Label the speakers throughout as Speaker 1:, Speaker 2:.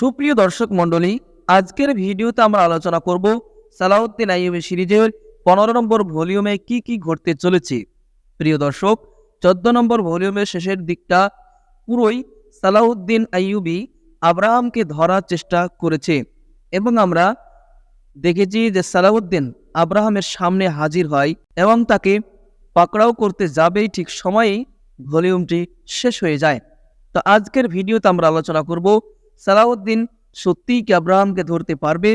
Speaker 1: সুপ্রিয় দর্শক মণ্ডলী, আজকের ভিডিওতে আমরা আলোচনা করব সালাউদ্দিন আইয়ুবী সিরিজের পনেরো নম্বর ভলিউমে কি কি ঘটতে চলেছে। প্রিয় দর্শক, চোদ্দ নম্বর ভলিউমের শেষের দিকটা পুরোই সালাউদ্দিন আইয়ুবী আব্রাহামকে ধরার চেষ্টা করেছে এবং আমরা দেখেছি যে সালাউদ্দিন আব্রাহামের সামনে হাজির হয় এবং তাকে পাকড়াও করতে যাবেই ঠিক সময়েই ভলিউমটি শেষ হয়ে যায়। তো আজকের ভিডিওতে আমরা আলোচনা করব সালাউদ্দিন সত্যিই কি আব্রাহামকে ধরতে পারবে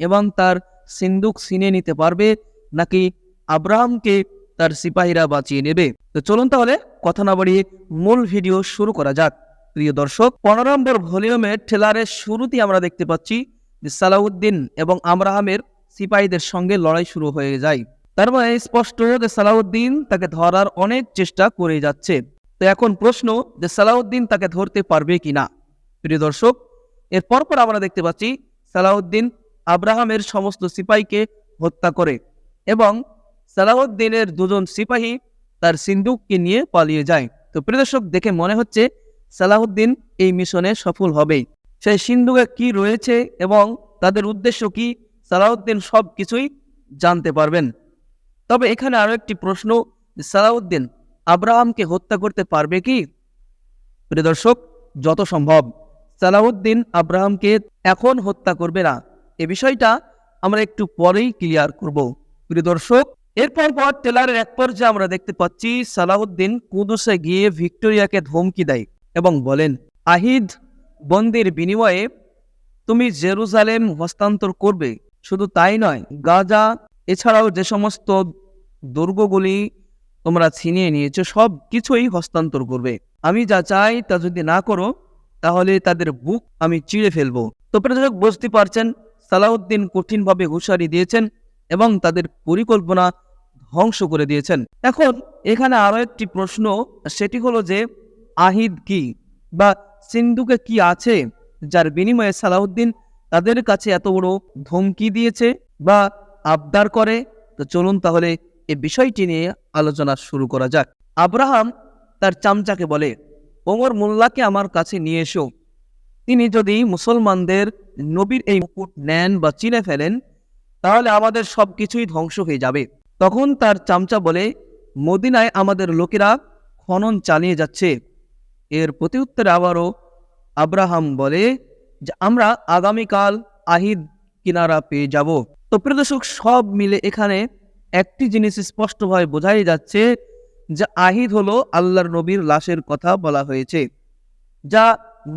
Speaker 1: এবং তার সিন্দুক ছিনে নিতে পারবে নাকি আব্রাহামকে তার সিপাহীরা বাঁচিয়ে নেবে? তো চলুন তাহলে কথা না বাড়িয়ে মূল ভিডিও শুরু করা যাক। প্রিয় দর্শক, পনেরো নম্বর ভলিউমের ট্রেলারের শুরুতেই আমরা দেখতে পাচ্ছি যে সালাউদ্দিন এবং আব্রাহামের সিপাহীদের সঙ্গে লড়াই শুরু হয়ে যায়। তার মানে স্পষ্ট যে সালাউদ্দিন তাকে ধরার অনেক চেষ্টা করে যাচ্ছে। তো এখন প্রশ্ন যে সালাউদ্দিন তাকে ধরতে পারবে কিনা? প্রিয় দর্শক এর পরপর আমরা দেখতে পাচ্ছি সালাউদ্দিন আব্রাহামের সমস্ত সিপাহীকে হত্যা করে এবং সালাউদ্দিনের দুজন সিপাহী তার সিন্দুককে নিয়ে পালিয়ে যায়। তো প্রিয় দর্শক, দেখে মনে হচ্ছে সালাউদ্দিন এই মিশনে সফল হবেই। সেই সিন্ধুকে কি রয়েছে এবং তাদের উদ্দেশ্য কি, সালাউদ্দিন সব কিছুই জানতে পারবেন। তবে এখানে আরও একটি প্রশ্ন, সালাউদ্দিন আব্রাহামকে হত্যা করতে পারবে কি? প্রিয় দর্শক, যত সম্ভব। সালাউদ্দিন আব্রাহামকে এখন হত্যা করবে না। এ বিষয়টা আমরা একটু পরেই ক্লিয়ার করব। প্রিয় দর্শক, এরপর পর টেলারের এক পর্যায়ে আমরা দেখতে পাচ্ছি সালাউদ্দিন কুদুসে গিয়ে ভিক্টোরিয়াকে ধমকি দেয় এবং বলেন, আহিদ, বন্দির বিনিময়ে তুমি জেরুজালেম হস্তান্তর করবে। শুধু তাই নয়, গাজা, এছাড়াও যে সমস্ত দুর্গগুলি তোমরা ছিনিয়ে নিয়েছো সব কিছুই হস্তান্তর করবে। আমি যা চাই তা যদি না করো তাহলে তাদের বুক আমি চিড়ে ফেলব। তো প্রযোজক, বুঝতে পারছেন, সালাউদ্দিন কঠিনভাবে হুঁশিয়ারি দিয়েছেন এবং তাদের পরিকল্পনা ধ্বংস করে দিয়েছেন। এখন এখানে আরও একটি প্রশ্ন, সেটি হলো যে, আহিদ কি বা সিন্ধুকে কি আছে যার বিনিময়ে সালাউদ্দিন তাদের কাছে এত বড় ধমকি দিয়েছে বা আবদার করে? তো চলুন তাহলে এ বিষয়টি নিয়ে আলোচনা শুরু করা যাক। আব্রাহাম তার চামচাকে বলে ওমর মোল্লাকে আমার কাছে নিয়ে এসো। তিনি যদি মুসলমানদের নবীর এই মুকুট নেন বা চিনে ফেলেন, তাহলে আমাদের সব কিছুই ধ্বংস হয়ে যাবে। তখন তার চামচা বলে, মদিনায় আমাদের লোকেরা খনন চালিয়ে যাচ্ছে। এর প্রতি উত্তরে আবারও আব্রাহাম বলে, যে আমরা আগামীকাল আহিদ কিনারা পেয়ে যাব। তো প্রদর্শক সব মিলে এখানে একটি জিনিস স্পষ্টভাবে বোঝাই যাচ্ছে যে আহিদ হলো আল্লাহর নবীর লাশের কথা বলা হয়েছে, যা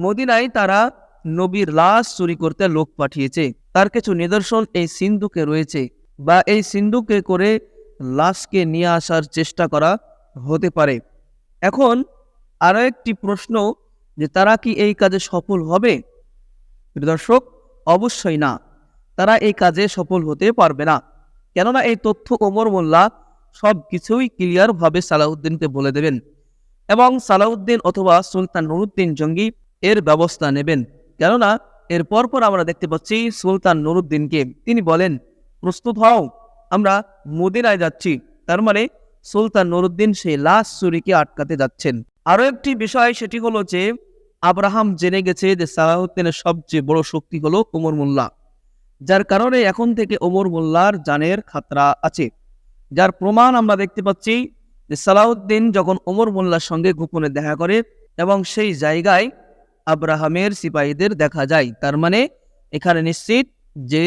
Speaker 1: মদিনায় তারা নবীর লাশ চুরি করতে লোক পাঠিয়েছে। তার কিছু নিদর্শন এই সিন্ধুকে রয়েছে বা এই সিন্ধুকে করে লাশকে নিয়ে আসার চেষ্টা করা হতে পারে। এখন আরও একটি প্রশ্ন যে তারা কি এই কাজে সফল হবে? দর্শক, অবশ্যই না। তারা এই কাজে সফল হতে পারবে না। কেননা এই তথ্য ওমর মোল্লা সব কিছুই ক্লিয়ারভাবে সালাউদ্দিনকে বলে দেবেন এবং সালাউদ্দিন অথবা সুলতান নুরুদ্দিন জঙ্গি এর ব্যবস্থা নেবেন। কেননা এর পরপর আমরা দেখতে পাচ্ছি সুলতান নুরুদ্দিনকে। তিনি বলেন, প্রস্তুত হও, আমরা মদিনায় যাচ্ছি। তার মানে সুলতান নুরুদ্দিন সেই লাশ চুরিকে আটকাতে যাচ্ছেন। আরও একটি বিষয় সেটি হলো যে, আব্রাহাম জেনে গেছে যে সালাউদ্দিনের সবচেয়ে বড় শক্তি হলো ওমর মোল্লা, যার কারণে এখন থেকে ওমর মোল্লার জানের খাতরা আছে। যার প্রমাণ আমরা দেখতে পাচ্ছি যে সালাউদ্দিন যখন ওমর মোল্লার সঙ্গে গোপনে দেখা করে এবং সেই জায়গায় আব্রাহামের সিপাহীদের দেখা যায়, তার মানে এখানে নিশ্চিত যে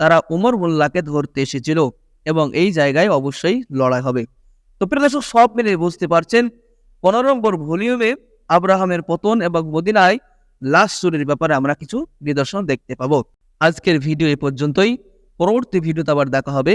Speaker 1: তারা ওমর মোল্লাকে ধরতে এসেছিল এবং এই জায়গায় অবশ্যই লড়াই হবে। তো প্রিয় দর্শক, সব মিলে বুঝতে পারছেন পনেরো নম্বর ভলিউমে আব্রাহামের পতন এবং মদিনায় লাশ চুরির ব্যাপারে আমরা কিছু নিদর্শন দেখতে পাবো। আজকের ভিডিও এ পর্যন্তই। পরবর্তী ভিডিওতে আবার দেখা হবে।